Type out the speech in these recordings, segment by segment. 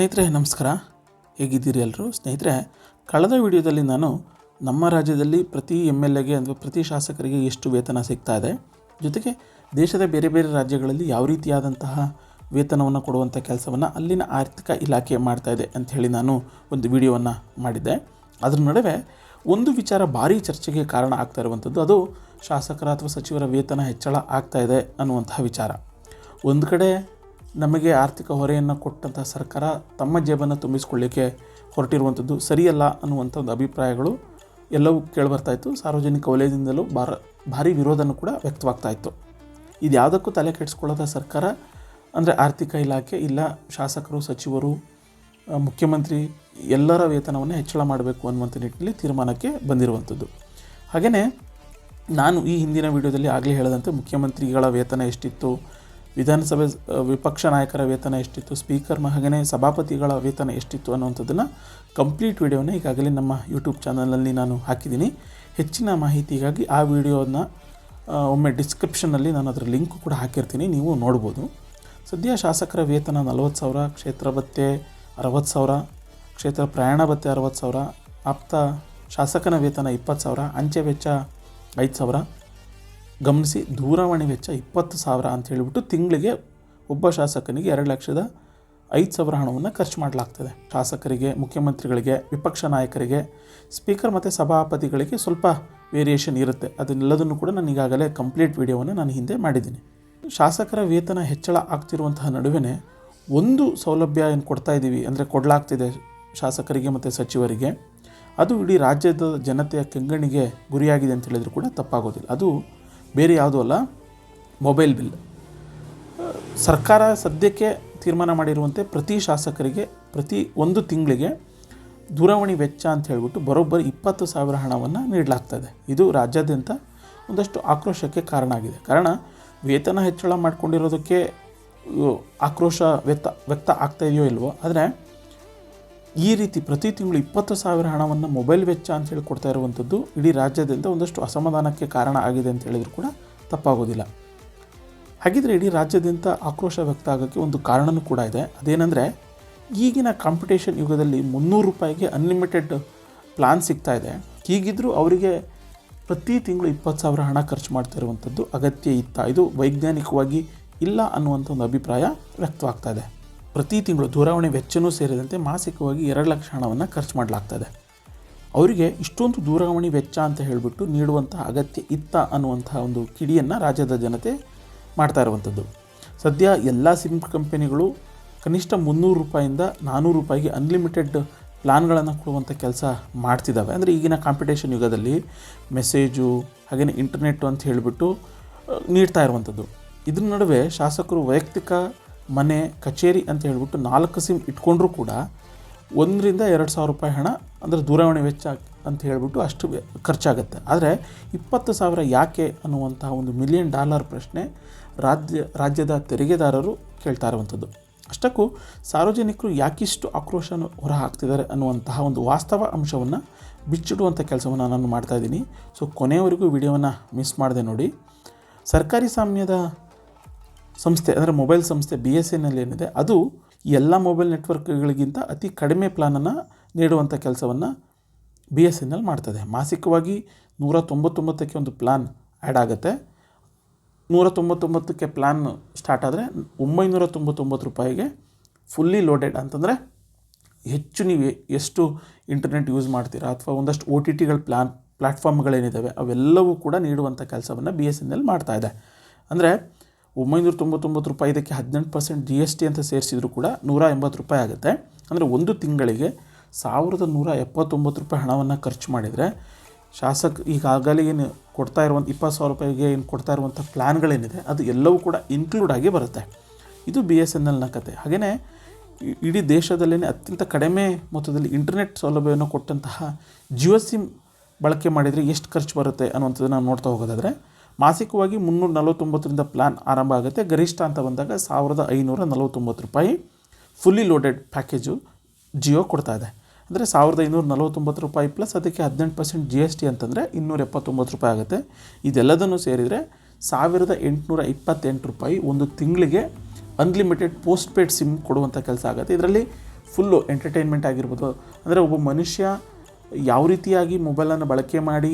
ಸ್ನೇಹಿತರೆ, ನಮಸ್ಕಾರ. ಹೇಗಿದ್ದೀರಿ ಎಲ್ಲರೂ? ಸ್ನೇಹಿತರೆ, ಕಳೆದ ವಿಡಿಯೋದಲ್ಲಿ ನಾನು ನಮ್ಮ ರಾಜ್ಯದಲ್ಲಿ ಪ್ರತಿ ಎಂ ಎಲ್ ಎಗೆ ಅಥವಾ ಪ್ರತಿ ಶಾಸಕರಿಗೆ ಎಷ್ಟು ವೇತನ ಸಿಗ್ತಾ ಇದೆ? ಜೊತೆಗೆ ದೇಶದ ಬೇರೆ ಬೇರೆ ರಾಜ್ಯಗಳಲ್ಲಿ ಯಾವ ರೀತಿಯಾದಂತಹ ವೇತನವನ್ನು ಕೊಡುವಂಥ ಕೆಲಸವನ್ನು ಅಲ್ಲಿನ ಆರ್ಥಿಕ ಇಲಾಖೆ ಮಾಡ್ತಾ ಇದೆ ಹೇಳಿ ನಾನು ಒಂದು ವಿಡಿಯೋವನ್ನು ಮಾಡಿದ್ದೆ. ಅದರ ನಡುವೆ ಒಂದು ವಿಚಾರ ಭಾರೀ ಚರ್ಚೆಗೆ ಕಾರಣ ಆಗ್ತಾ ಇರುವಂಥದ್ದು, ಅದು ಶಾಸಕರ ಅಥವಾ ಸಚಿವರ ವೇತನ ಹೆಚ್ಚಳ ಆಗ್ತಾ ಇದೆ ಅನ್ನುವಂತಹ ವಿಚಾರ. ಒಂದು ಕಡೆ ನಮಗೆ ಆರ್ಥಿಕ ಹೊರೆಯನ್ನು ಕೊಟ್ಟಂಥ ಸರ್ಕಾರ ತಮ್ಮ ಜೇಬನ್ನು ತುಂಬಿಸಿಕೊಳ್ಳಿಕ್ಕೆ ಹೊರಟಿರುವಂಥದ್ದು ಸರಿಯಲ್ಲ ಅನ್ನುವಂಥ ಒಂದು ಅಭಿಪ್ರಾಯಗಳು ಎಲ್ಲವೂ ಕೇಳಿಬರ್ತಾ ಇತ್ತು. ಸಾರ್ವಜನಿಕ ವಲಯದಿಂದಲೂ ಭಾರ, ಭಾರಿ ವಿರೋಧನೂ ಕೂಡ ವ್ಯಕ್ತವಾಗ್ತಾ ಇತ್ತು. ಇದು ಯಾವುದಕ್ಕೂ ತಲೆ ಕೆಡಿಸ್ಕೊಳ್ಳೋದ ಸರ್ಕಾರ ಅಂದರೆ ಆರ್ಥಿಕ ಇಲಾಖೆ ಇಲ್ಲ, ಶಾಸಕರು, ಸಚಿವರು ಮುಖ್ಯಮಂತ್ರಿ ಎಲ್ಲರ ವೇತನವನ್ನು ಹೆಚ್ಚಳ ಮಾಡಬೇಕು ಅನ್ನುವಂಥ ನಿಟ್ಟಿನಲ್ಲಿ ತೀರ್ಮಾನಕ್ಕೆ ಬಂದಿರುವಂಥದ್ದು ಹಾಗೆಯೇ ನಾನು ಈ ಹಿಂದಿನ ವಿಡಿಯೋದಲ್ಲಿ ಆಗಲೇ ಹೇಳದಂತೆ ಮುಖ್ಯಮಂತ್ರಿಗಳ ವೇತನ ಎಷ್ಟಿತ್ತು ವಿಧಾನಸಭೆ ವಿಪಕ್ಷ ನಾಯಕರ ವೇತನ ಎಷ್ಟಿತ್ತು, ಸ್ಪೀಕರ್ ಮಹಗನೆ ಸಭಾಪತಿಗಳ ವೇತನ ಎಷ್ಟಿತ್ತು ಅನ್ನುವಂಥದ್ದನ್ನು ಕಂಪ್ಲೀಟ್ ವಿಡಿಯೋನ ಈಗಾಗಲೇ ನಮ್ಮ ಯೂಟ್ಯೂಬ್ ಚಾನಲಲ್ಲಿ ನಾನು ಹಾಕಿದ್ದೀನಿ. ಹೆಚ್ಚಿನ ಮಾಹಿತಿಗಾಗಿ ಆ ವಿಡಿಯೋನ ಒಮ್ಮೆ ಡಿಸ್ಕ್ರಿಪ್ಷನಲ್ಲಿ ನಾನು ಅದರ ಲಿಂಕ್ ಕೂಡ ಹಾಕಿರ್ತೀನಿ, ನೀವು ನೋಡ್ಬೋದು. ಸದ್ಯ ಶಾಸಕರ ವೇತನ ನಲವತ್ತು ಸಾವಿರ, ಕ್ಷೇತ್ರ ಭತ್ಯೆ ಅರವತ್ತು ಸಾವಿರ, ಕ್ಷೇತ್ರ ಪ್ರಯಾಣ ಭತ್ಯೆ ಅರವತ್ತು ಸಾವಿರ, ಆಪ್ತ ಶಾಸಕನ ವೇತನ ಇಪ್ಪತ್ತು ಸಾವಿರ, ಅಂಚೆ ವೆಚ್ಚ ಐದು ಸಾವಿರ ಗಮನಿಸಿ, ದೂರವಾಣಿ ವೆಚ್ಚ ಇಪ್ಪತ್ತು ಸಾವಿರ ಅಂತ ಹೇಳಿಬಿಟ್ಟು ತಿಂಗಳಿಗೆ ಒಬ್ಬ ಶಾಸಕನಿಗೆ ಎರಡು ಲಕ್ಷದ ಐದು ಸಾವಿರ ಹಣವನ್ನು ಖರ್ಚು ಮಾಡಲಾಗ್ತದೆ. ಶಾಸಕರಿಗೆ, ಮುಖ್ಯಮಂತ್ರಿಗಳಿಗೆ, ವಿಪಕ್ಷ ನಾಯಕರಿಗೆ, ಸ್ಪೀಕರ್ ಮತ್ತು ಸಭಾಪತಿಗಳಿಗೆ ಸ್ವಲ್ಪ ವೇರಿಯೇಷನ್ ಇರುತ್ತೆ. ಅದನ್ನೆಲ್ಲದನ್ನು ಕೂಡ ನಾನು ಈಗಾಗಲೇ ಕಂಪ್ಲೀಟ್ ವಿಡಿಯೋವನ್ನು ನಾನು ಹಿಂದೆ ಮಾಡಿದ್ದೀನಿ. ಶಾಸಕರ ವೇತನ ಹೆಚ್ಚಳ ಆಗ್ತಿರುವಂತಹ ನಡುವೆ ಒಂದು ಸೌಲಭ್ಯ ಏನು ಕೊಡ್ತಾ ಇದ್ದೀವಿ ಅಂದರೆ ಕೊಡಲಾಗ್ತಿದೆ ಶಾಸಕರಿಗೆ ಮತ್ತು ಸಚಿವರಿಗೆ. ಅದು ಇಡೀ ರಾಜ್ಯದ ಜನತೆಯ ಕೆಂಗಣಿಗೆ ಗುರಿಯಾಗಿದೆ ಅಂತ ಹೇಳಿದರೂ ಕೂಡ ತಪ್ಪಾಗೋದಿಲ್ಲ. ಅದು ಬೇರೆ ಯಾವುದೂ ಅಲ್ಲ ಮೊಬೈಲ್ ಬಿಲ್ ಸರ್ಕಾರ ಸದ್ಯಕ್ಕೆ ತೀರ್ಮಾನ ಮಾಡಿರುವಂತೆ ಪ್ರತಿ ಶಾಸಕರಿಗೆ ಪ್ರತಿ ಒಂದು ತಿಂಗಳಿಗೆ ದೂರವಾಣಿ ವೆಚ್ಚ ಅಂತ ಹೇಳಿಬಿಟ್ಟು ಬರೋಬ್ಬರಿ ಇಪ್ಪತ್ತು ಸಾವಿರ ಹಣವನ್ನು ನೀಡಲಾಗ್ತದೆ. ಇದು ರಾಜ್ಯಾದ್ಯಂತ ಒಂದಷ್ಟು ಆಕ್ರೋಶಕ್ಕೆ ಕಾರಣ ಆಗಿದೆ. ಕಾರಣ, ವೇತನ ಹೆಚ್ಚಳ ಮಾಡಿಕೊಂಡಿರೋದಕ್ಕೆ ಆಕ್ರೋಶ ವ್ಯಕ್ತ ವ್ಯಕ್ತ ಆಗ್ತಾ ಇದೆಯೋ ಇಲ್ವೋ, ಆದರೆ ಈ ರೀತಿ ಪ್ರತಿ ತಿಂಗಳು ಇಪ್ಪತ್ತು ಸಾವಿರ ಹಣವನ್ನು ಮೊಬೈಲ್ ವೆಚ್ಚ ಅಂತ ಹೇಳಿ ಕೊಡ್ತಾ ಇರುವಂಥದ್ದು ಇಡೀ ರಾಜ್ಯದಿಂದ ಒಂದಷ್ಟು ಅಸಮಾಧಾನಕ್ಕೆ ಕಾರಣ ಆಗಿದೆ ಅಂತ ಹೇಳಿದ್ರು ಕೂಡ ತಪ್ಪಾಗೋದಿಲ್ಲ. ಹಾಗಿದ್ರೆ ಇಡೀ ರಾಜ್ಯದಿಂದ ಆಕ್ರೋಶ ವ್ಯಕ್ತ ಆಗೋಕ್ಕೆ ಒಂದು ಕಾರಣವೂ ಕೂಡ ಇದೆ. ಅದೇನೆಂದರೆ ಈಗಿನ ಕಾಂಪಿಟೇಷನ್ ಯುಗದಲ್ಲಿ ಮುನ್ನೂರು ರೂಪಾಯಿಗೆ ಅನ್ಲಿಮಿಟೆಡ್ ಪ್ಲಾನ್ ಸಿಗ್ತಾ ಇದೆ. ಹೀಗಿದ್ದರೂ ಅವರಿಗೆ ಪ್ರತಿ ತಿಂಗಳು ಇಪ್ಪತ್ತು ಸಾವಿರ ಹಣ ಖರ್ಚು ಮಾಡ್ತಾ ಇರುವಂಥದ್ದು ಅಗತ್ಯ ಇತ್ತ. ಇದು ವೈಜ್ಞಾನಿಕವಾಗಿ ಇಲ್ಲ ಅನ್ನುವಂಥ ಒಂದು ಅಭಿಪ್ರಾಯ ವ್ಯಕ್ತವಾಗ್ತಾ ಇದೆ. ಪ್ರತಿ ತಿಂಗಳು ದೂರವಾಣಿ ವೆಚ್ಚನೂ ಸೇರಿದಂತೆ ಮಾಸಿಕವಾಗಿ ಎರಡು ಲಕ್ಷ ಹಣವನ್ನು ಖರ್ಚು ಮಾಡಲಾಗ್ತದೆ. ಅವರಿಗೆ ಇಷ್ಟೊಂದು ದೂರವಾಣಿ ವೆಚ್ಚ ಅಂತ ಹೇಳಿಬಿಟ್ಟು ನೀಡುವಂತಹ ಅಗತ್ಯ ಇತ್ತ ಅನ್ನುವಂತಹ ಒಂದು ಕಿಡಿಯನ್ನು ರಾಜ್ಯದ ಜನತೆ ಮಾಡ್ತಾ ಇರುವಂಥದ್ದು ಸದ್ಯ ಎಲ್ಲ ಸಿಮ್ ಕಂಪನಿಗಳು ಕನಿಷ್ಠ ಮುನ್ನೂರು ರೂಪಾಯಿಂದ ನಾನ್ನೂರು ರೂಪಾಯಿಗೆ ಅನ್ಲಿಮಿಟೆಡ್ ಪ್ಲಾನ್ಗಳನ್ನು ಕೊಡುವಂಥ ಕೆಲಸ ಮಾಡ್ತಿದ್ದಾವೆ ಅಂದರೆ ಈಗಿನ ಕಾಂಪಿಟೇಷನ್ ಯುಗದಲ್ಲಿ ಮೆಸೇಜು ಹಾಗೆಯೇ ಇಂಟರ್ನೆಟ್ಟು ಅಂತ ಹೇಳಿಬಿಟ್ಟು ನೀಡ್ತಾ ಇರುವಂಥದ್ದು ಇದ್ರ ನಡುವೆ ಶಾಸಕರು ವೈಯಕ್ತಿಕ ಮನೆ, ಕಚೇರಿ ಅಂತ ಹೇಳಿಬಿಟ್ಟು ನಾಲ್ಕು ಸಿಮ್ ಇಟ್ಕೊಂಡ್ರೂ ಕೂಡ ಒಂದರಿಂದ ಎರಡು ಸಾವಿರ ರೂಪಾಯಿ ಹಣ, ಅಂದರೆ ದೂರವಾಣಿ ವೆಚ್ಚ ಅಂತ ಹೇಳಿಬಿಟ್ಟು ಅಷ್ಟು ಖರ್ಚಾಗುತ್ತೆ. ಆದರೆ ಇಪ್ಪತ್ತು ಸಾವಿರ ಯಾಕೆ ಅನ್ನುವಂತಹ ಒಂದು ಮಿಲಿಯನ್ ಡಾಲರ್ ಪ್ರಶ್ನೆ ರಾಜ್ಯ, ರಾಜ್ಯದ ತೆರಿಗೆದಾರರು ಕೇಳ್ತಾ ಇರುವಂಥದ್ದು. ಅಷ್ಟಕ್ಕೂ ಸಾರ್ವಜನಿಕರು ಯಾಕಿಷ್ಟು ಆಕ್ರೋಶನ ಹೊರ ಹಾಕ್ತಿದ್ದಾರೆ ಅನ್ನುವಂತಹ ಒಂದು ವಾಸ್ತವ ಅಂಶವನ್ನು ಬಿಚ್ಚಿಡುವಂಥ ಕೆಲಸವನ್ನು ನಾನು ಮಾಡ್ತಾ ಇದ್ದೀನಿ. ಸೊ ಕೊನೆಯವರೆಗೂ ವಿಡಿಯೋವನ್ನು ಮಿಸ್ ಮಾಡಿದೆ ನೋಡಿ. ಸರ್ಕಾರಿ ಸಾಮ್ಯದ ಸಂಸ್ಥೆ, ಅಂದರೆ ಮೊಬೈಲ್ ಸಂಸ್ಥೆ ಬಿ ಎಸ್ ಎನ್ ಎಲ್ ಏನಿದೆ, ಅದು ಎಲ್ಲ ಮೊಬೈಲ್ ನೆಟ್ವರ್ಕ್ಗಳಿಗಿಂತ ಅತಿ ಕಡಿಮೆ ಪ್ಲಾನನ್ನು ನೀಡುವಂಥ ಕೆಲಸವನ್ನು ಬಿ ಎಸ್ ಎನ್ ಎಲ್ ಮಾಡ್ತದೆ. ಮಾಸಿಕವಾಗಿ ನೂರ ತೊಂಬತ್ತೊಂಬತ್ತಕ್ಕೆ ಒಂದು ಪ್ಲಾನ್ ಆ್ಯಡ್ ಆಗುತ್ತೆ. ನೂರ ತೊಂಬತ್ತೊಂಬತ್ತಕ್ಕೆ ಪ್ಲಾನ್ ಸ್ಟಾರ್ಟ್ ಆದರೆ ಒಂಬೈನೂರ ತೊಂಬತ್ತೊಂಬತ್ತು ರೂಪಾಯಿಗೆ ಫುಲ್ಲಿ ಲೋಡೆಡ್ ಅಂತಂದರೆ ಹೆಚ್ಚು ನೀವು ಎಷ್ಟು ಇಂಟರ್ನೆಟ್ ಯೂಸ್ ಮಾಡ್ತೀರಾ ಅಥವಾ ಒಂದಷ್ಟು ಒ ಟಿ ಟಿಗಳ ಪ್ಲಾನ್ ಪ್ಲ್ಯಾಟ್ಫಾರ್ಮ್ಗಳೇನಿದ್ದಾವೆ ಅವೆಲ್ಲವೂ ಕೂಡ ನೀಡುವಂಥ ಕೆಲಸವನ್ನು ಬಿ ಎಸ್ ಎನ್ ಎಲ್ ಮಾಡ್ತಾ ಇದೆ. ಅಂದರೆ ಒಂಬೈನೂರ ತೊಂಬತ್ತೊಂಬತ್ತು ರೂಪಾಯಿ, ಇದಕ್ಕೆ ಹದಿನೆಂಟು ಪರ್ಸೆಂಟ್ ಜಿ ಎಸ್ ಟಿ ಅಂತ ಸೇರಿಸಿದ್ರು ಕೂಡ ನೂರ ಎಂಬತ್ತು ರೂಪಾಯಿ ಆಗುತ್ತೆ. ಅಂದರೆ ಒಂದು ತಿಂಗಳಿಗೆ ಸಾವಿರದ ನೂರ ಎಪ್ಪತ್ತೊಂಬತ್ತು ರೂಪಾಯಿ ಹಣವನ್ನು ಖರ್ಚು ಮಾಡಿದರೆ ಶಾಸಕ ಈಗಾಗಲೇ ಏನು ಕೊಡ್ತಾ ಇರುವಂಥ ಇಪ್ಪತ್ತು ಸಾವಿರ ರೂಪಾಯಿಗೆ ಏನು ಕೊಡ್ತಾ ಇರುವಂಥ ಪ್ಲ್ಯಾನ್ಗಳೇನಿದೆ ಅದು ಎಲ್ಲವೂ ಕೂಡ ಇನ್ಕ್ಲೂಡ್ ಆಗಿ ಬರುತ್ತೆ. ಇದು ಬಿ ಎಸ್ ಎನ್ ಎಲ್ನ ಕತೆ. ಹಾಗೆಯೇ ಇಡೀ ದೇಶದಲ್ಲೇ ಅತ್ಯಂತ ಕಡಿಮೆ ಮೊತ್ತದಲ್ಲಿ ಇಂಟರ್ನೆಟ್ ಸೌಲಭ್ಯವನ್ನು ಕೊಟ್ಟಂತಹ ಜಿಯೋ ಸಿಮ್ ಬಳಕೆ ಮಾಡಿದರೆ ಎಷ್ಟು ಖರ್ಚು ಬರುತ್ತೆ ಅನ್ನುವಂಥದ್ದು ನಾವು ನೋಡ್ತಾ ಹೋಗೋದಾದರೆ ಮಾಸಿಕವಾಗಿ ಮುನ್ನೂರ ನಲವತ್ತೊಂಬತ್ತರಿಂದ ಪ್ಲ್ಯಾನ್ ಆರಂಭ ಆಗುತ್ತೆ. ಗರಿಷ್ಠ ಅಂತ ಬಂದಾಗ ಸಾವಿರದ ಐನೂರ ನಲವತ್ತೊಂಬತ್ತು ರೂಪಾಯಿ ಫುಲ್ಲಿ ಲೋಡೆಡ್ ಪ್ಯಾಕೇಜು ಜಿಯೋ ಕೊಡ್ತಾ ಇದೆ. ಅಂದರೆ ಸಾವಿರದ ಐನೂರ ನಲವತ್ತೊಂಬತ್ತು ರೂಪಾಯಿ ಪ್ಲಸ್ ಅದಕ್ಕೆ ಹದಿನೆಂಟು ಪರ್ಸೆಂಟ್ ಜಿ ಎಸ್ ಟಿ ಅಂತಂದರೆ ಇನ್ನೂರ ಎಪ್ಪತ್ತೊಂಬತ್ತು ರೂಪಾಯಿ ಆಗುತ್ತೆ. ಇದೆಲ್ಲದನ್ನು ಸೇರಿದರೆ ಸಾವಿರದ ಎಂಟುನೂರ ಇಪ್ಪತ್ತೆಂಟು ರೂಪಾಯಿ ಒಂದು ತಿಂಗಳಿಗೆ ಅನ್ಲಿಮಿಟೆಡ್ ಪೋಸ್ಟ್ ಪೇಯ್ಡ್ ಸಿಮ್ ಕೊಡುವಂಥ ಕೆಲಸ ಆಗುತ್ತೆ. ಇದರಲ್ಲಿ ಫುಲ್ಲು ಎಂಟರ್ಟೈನ್ಮೆಂಟ್ ಆಗಿರ್ಬೋದು. ಅಂದರೆ ಒಬ್ಬ ಮನುಷ್ಯ ಯಾವ ರೀತಿಯಾಗಿ ಮೊಬೈಲನ್ನು ಬಳಕೆ ಮಾಡಿ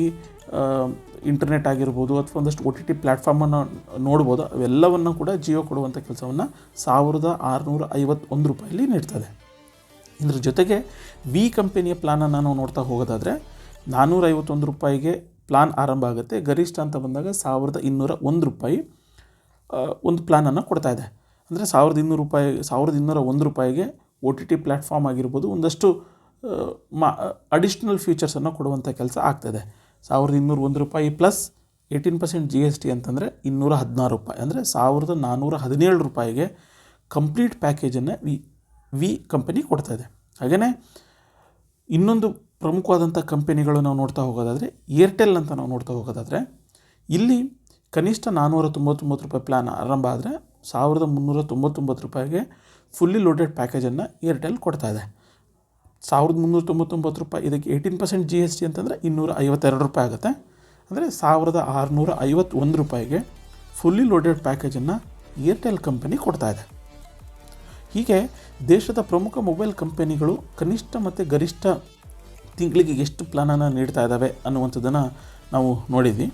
ಇಂಟರ್ನೆಟ್ ಆಗಿರ್ಬೋದು ಅಥವಾ ಒಂದಷ್ಟು ಒ ಟಿ ಟಿ ಪ್ಲ್ಯಾಟ್ಫಾರ್ಮನ್ನು ನೋಡ್ಬೋದು, ಅವೆಲ್ಲವನ್ನು ಕೂಡ ಜಿಯೋ ಕೊಡುವಂಥ ಕೆಲಸವನ್ನು ಸಾವಿರದ ಆರುನೂರ ಐವತ್ತೊಂದು ರೂಪಾಯಲ್ಲಿ ನೀಡ್ತದೆ. ಇದ್ರ ಜೊತೆಗೆ ವಿ ಕಂಪನಿಯ ಪ್ಲಾನನ್ನು ನಾವು ನೋಡ್ತಾ ಹೋಗೋದಾದರೆ ನಾನ್ನೂರ ಐವತ್ತೊಂದು ರೂಪಾಯಿಗೆ ಪ್ಲಾನ್ ಆರಂಭ ಆಗುತ್ತೆ. ಗರಿಷ್ಠ ಅಂತ ಬಂದಾಗ ಸಾವಿರದ ಇನ್ನೂರ ಒಂದು ರೂಪಾಯಿ ಒಂದು ಪ್ಲಾನನ್ನು ಕೊಡ್ತಾ ಇದೆ. ಅಂದರೆ ಸಾವಿರದ ಇನ್ನೂರು ರೂಪಾಯಿ, ಸಾವಿರದ ಇನ್ನೂರ ಒಂದು ರೂಪಾಯಿಗೆ ಒ ಟಿ ಟಿ ಪ್ಲ್ಯಾಟ್ಫಾರ್ಮ್ ಆಗಿರ್ಬೋದು, ಒಂದಷ್ಟು ಮಾ ಅಡಿಷ್ನಲ್ ಫ್ಯೂಚರ್ಸನ್ನು ಕೊಡುವಂಥ ಕೆಲಸ ಆಗ್ತದೆ. ಸಾವಿರದ ಇನ್ನೂರ ಒಂದು ರೂಪಾಯಿ plus eighteen percent G S T ಅಂತಂದರೆ ಇನ್ನೂರ ಹದಿನಾರು ರೂಪಾಯಿ. ಅಂದರೆ ಸಾವಿರದ ನಾನ್ನೂರ ಹದಿನೇಳು ರೂಪಾಯಿಗೆ ಕಂಪ್ಲೀಟ್ ಪ್ಯಾಕೇಜನ್ನು ವಿ ವಿ ಕಂಪನಿ ಇದೆ. ಹಾಗೆಯೇ ಇನ್ನೊಂದು ಪ್ರಮುಖವಾದಂಥ ಕಂಪನಿಗಳು ನಾವು ನೋಡ್ತಾ ಹೋಗೋದಾದರೆ ಏರ್ಟೆಲ್ ಅಂತ ನಾವು ನೋಡ್ತಾ ಹೋಗೋದಾದರೆ ಇಲ್ಲಿ ಕನಿಷ್ಠ ನಾನ್ನೂರ ತೊಂಬತ್ತೊಂಬತ್ತು ರೂಪಾಯಿ ಪ್ಲ್ಯಾನ್ ಆರಂಭ ಆದರೆ ಸಾವಿರದ ಮುನ್ನೂರ ತೊಂಬತ್ತೊಂಬತ್ತು ರೂಪಾಯಿಗೆ ಫುಲ್ಲಿ ಲೋಡೆಡ್ ಪ್ಯಾಕೇಜನ್ನು ಏರ್ಟೆಲ್ ಕೊಡ್ತಾ ಇದೆ. ಸಾವಿರದ ಮುನ್ನೂರ ತೊಂಬತ್ತೊಂಬತ್ತು ರೂಪಾಯಿ, ಇದಕ್ಕೆ eighteen percent G S T ಅಂತಂದರೆ ಇನ್ನೂರ ಐವತ್ತೆರಡು ರೂಪಾಯಿ ಆಗುತ್ತೆ. ಅಂದರೆ ಸಾವಿರದ ಆರುನೂರ ಐವತ್ತೊಂದು ರೂಪಾಯಿಗೆ ಫುಲ್ಲಿ ಲೋಡೆಡ್ ಪ್ಯಾಕೇಜನ್ನು ಏರ್ಟೆಲ್ ಕಂಪನಿ ಕೊಡ್ತಾ ಇದೆ. ಹೀಗೆ ದೇಶದ ಪ್ರಮುಖ ಮೊಬೈಲ್ ಕಂಪನಿಗಳು ಕನಿಷ್ಠ ಮತ್ತು ಗರಿಷ್ಠ ತಿಂಗಳಿಗೆ ಎಷ್ಟು ಪ್ಲಾನನ್ನು ನೀಡ್ತಾ ಇದ್ದಾವೆ ಅನ್ನುವಂಥದ್ದನ್ನು ನಾವು ನೋಡಿದ್ವಿ.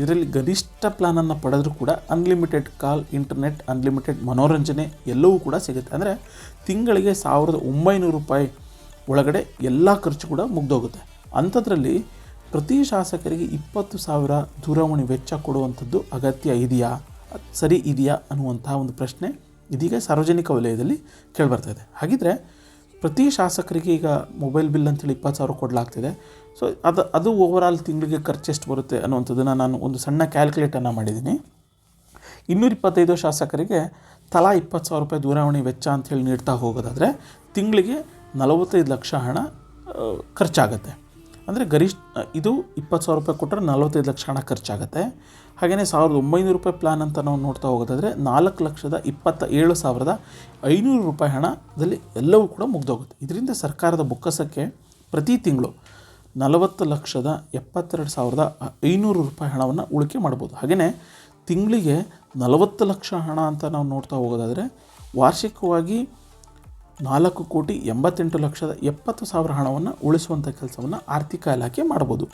ಇದರಲ್ಲಿ ಗರಿಷ್ಠ ಪ್ಲಾನನ್ನು ಪಡೆದರೂ ಕೂಡ ಅನ್ಲಿಮಿಟೆಡ್ ಕಾಲ್ ಇಂಟರ್ನೆಟ್ ಅನ್ಲಿಮಿಟೆಡ್ ಮನೋರಂಜನೆ ಎಲ್ಲವೂ ಕೂಡ ಸಿಗುತ್ತೆ. ಅಂದರೆ ತಿಂಗಳಿಗೆ ಸಾವಿರದ ಒಂಬೈನೂರು ರೂಪಾಯಿ ಒಳಗಡೆ ಎಲ್ಲ ಖರ್ಚು ಕೂಡ ಮುಗ್ದೋಗುತ್ತೆ. ಅಂಥದ್ರಲ್ಲಿ ಪ್ರತಿ ಶಾಸಕರಿಗೆ ಇಪ್ಪತ್ತು ಸಾವಿರ ದೂರವಾಣಿ ವೆಚ್ಚ ಕೊಡುವಂಥದ್ದು ಅಗತ್ಯ ಇದೆಯಾ? ಸರಿ ಇದೆಯಾ ಅನ್ನುವಂತಹ ಒಂದು ಪ್ರಶ್ನೆ ಇದೀಗ ಸಾರ್ವಜನಿಕ ವಲಯದಲ್ಲಿ ಕೇಳಿಬರ್ತಾ ಇದೆ. ಹಾಗಿದ್ರೆ ಪ್ರತಿ ಶಾಸಕರಿಗೆ ಈಗ ಮೊಬೈಲ್ ಬಿಲ್ ಅಂತೇಳಿ ಇಪ್ಪತ್ತು ಸಾವಿರ ಕೊಡಲಾಗ್ತಿದೆ. ಸೊ ಅದು ಅದು ಓವರಾಲ್ ತಿಂಗಳಿಗೆ ಖರ್ಚು ಎಷ್ಟು ಬರುತ್ತೆ ಅನ್ನುವಂಥದ್ದನ್ನು ನಾನು ಒಂದು ಸಣ್ಣ ಕ್ಯಾಲ್ಕುಲೇಟನ್ನು ಮಾಡಿದ್ದೀನಿ. ಇನ್ನೂರ ಇಪ್ಪತ್ತೈದು ಶಾಸಕರಿಗೆ ತಲಾ ಇಪ್ಪತ್ತು ಸಾವಿರ ರೂಪಾಯಿ ದೂರವಾಣಿ ವೆಚ್ಚ ಅಂಥೇಳಿ ನೀಡ್ತಾ ಹೋಗೋದಾದರೆ ತಿಂಗಳಿಗೆ ನಲವತ್ತೈದು ಲಕ್ಷ ಹಣ ಖರ್ಚಾಗುತ್ತೆ. ಅಂದರೆ ಗರಿಷ್ಠ, ಇದು ಇಪ್ಪತ್ತು ಸಾವಿರ ರೂಪಾಯಿ ಕೊಟ್ಟರೆ ನಲವತ್ತೈದು ಲಕ್ಷ ಹಣ ಖರ್ಚಾಗುತ್ತೆ. ಹಾಗೆಯೇ ಸಾವಿರದ ಒಂಬೈನೂರು ರೂಪಾಯಿ ಪ್ಲ್ಯಾನ್ ಅಂತ ನಾವು ನೋಡ್ತಾ ಹೋಗೋದಾದರೆ ನಾಲ್ಕು ಲಕ್ಷದ ಇಪ್ಪತ್ತ ಏಳು ಸಾವಿರದ ಐನೂರು ರೂಪಾಯಿ ಹಣದಲ್ಲಿ ಎಲ್ಲವೂ ಕೂಡ ಮುಗ್ದೋಗುತ್ತೆ. ಇದರಿಂದ ಸರ್ಕಾರದ ಬೊಕ್ಕಸಕ್ಕೆ ಪ್ರತಿ ತಿಂಗಳು ನಲವತ್ತು ಲಕ್ಷದ ಎಪ್ಪತ್ತೆರಡು ಸಾವಿರದ ಐನೂರು ರೂಪಾಯಿ ಹಣವನ್ನು ಉಳಿಕೆ ಮಾಡ್ಬೋದು. ಹಾಗೆಯೇ ತಿಂಗಳಿಗೆ ನಲವತ್ತು ಲಕ್ಷ ಹಣ ಅಂತ ನಾವು ನೋಡ್ತಾ ಹೋಗೋದಾದರೆ ವಾರ್ಷಿಕವಾಗಿ ನಾಲ್ಕು ಕೋಟಿ ಎಂಬತ್ತೆಂಟು ಲಕ್ಷದ ಎಪ್ಪತ್ತು ಸಾವಿರ ಹಣವನ್ನು ಉಳಿಸುವಂಥ ಕೆಲಸವನ್ನು ಆರ್ಥಿಕ ಇಲಾಖೆ ಮಾಡ್ಬೋದು.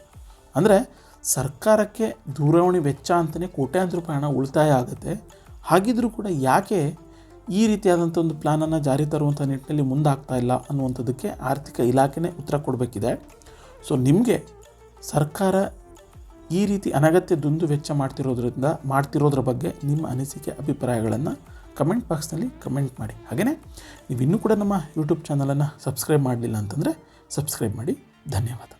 ಅಂದರೆ ಸರ್ಕಾರಕ್ಕೆ ದೂರವಾಣಿ ವೆಚ್ಚ ಅಂತಲೇ ಕೋಟ್ಯಾಂತರ ರೂಪಾಯಿ ಹಣ ಉಳಿತಾಯ ಆಗುತ್ತೆ. ಹಾಗಿದ್ರೂ ಕೂಡ ಯಾಕೆ ಈ ರೀತಿಯಾದಂಥ ಒಂದು ಪ್ಲ್ಯಾನನ್ನು ಜಾರಿ ತರುವಂಥ ನಿಟ್ಟಿನಲ್ಲಿ ಮುಂದಾಗ್ತಾ ಇಲ್ಲ ಅನ್ನುವಂಥದ್ದಕ್ಕೆ ಆರ್ಥಿಕ ಇಲಾಖೆನೇ ಉತ್ತರ ಕೊಡಬೇಕಿದೆ. ಸೊ ನಿಮಗೆ ಸರ್ಕಾರ ಈ ರೀತಿ ಅನಗತ್ಯ ದುಂದು ವೆಚ್ಚ ಮಾಡ್ತಿರೋದ್ರಿಂದ ಮಾಡ್ತಿರೋದ್ರ ಬಗ್ಗೆ ನಿಮ್ಮ ಅನಿಸಿಕೆ, ಅಭಿಪ್ರಾಯಗಳನ್ನು ಕಮೆಂಟ್ ಬಾಕ್ಸ್ನಲ್ಲಿ ಕಮೆಂಟ್ ಮಾಡಿ. ಹಾಗೆಯೇ ನೀವು ಇನ್ನೂ ಕೂಡ ನಮ್ಮ ಯೂಟ್ಯೂಬ್ ಚಾನಲನ್ನು ಸಬ್ಸ್ಕ್ರೈಬ್ ಮಾಡಲಿಲ್ಲ ಅಂತಂದರೆ ಸಬ್ಸ್ಕ್ರೈಬ್ ಮಾಡಿ. ಧನ್ಯವಾದ.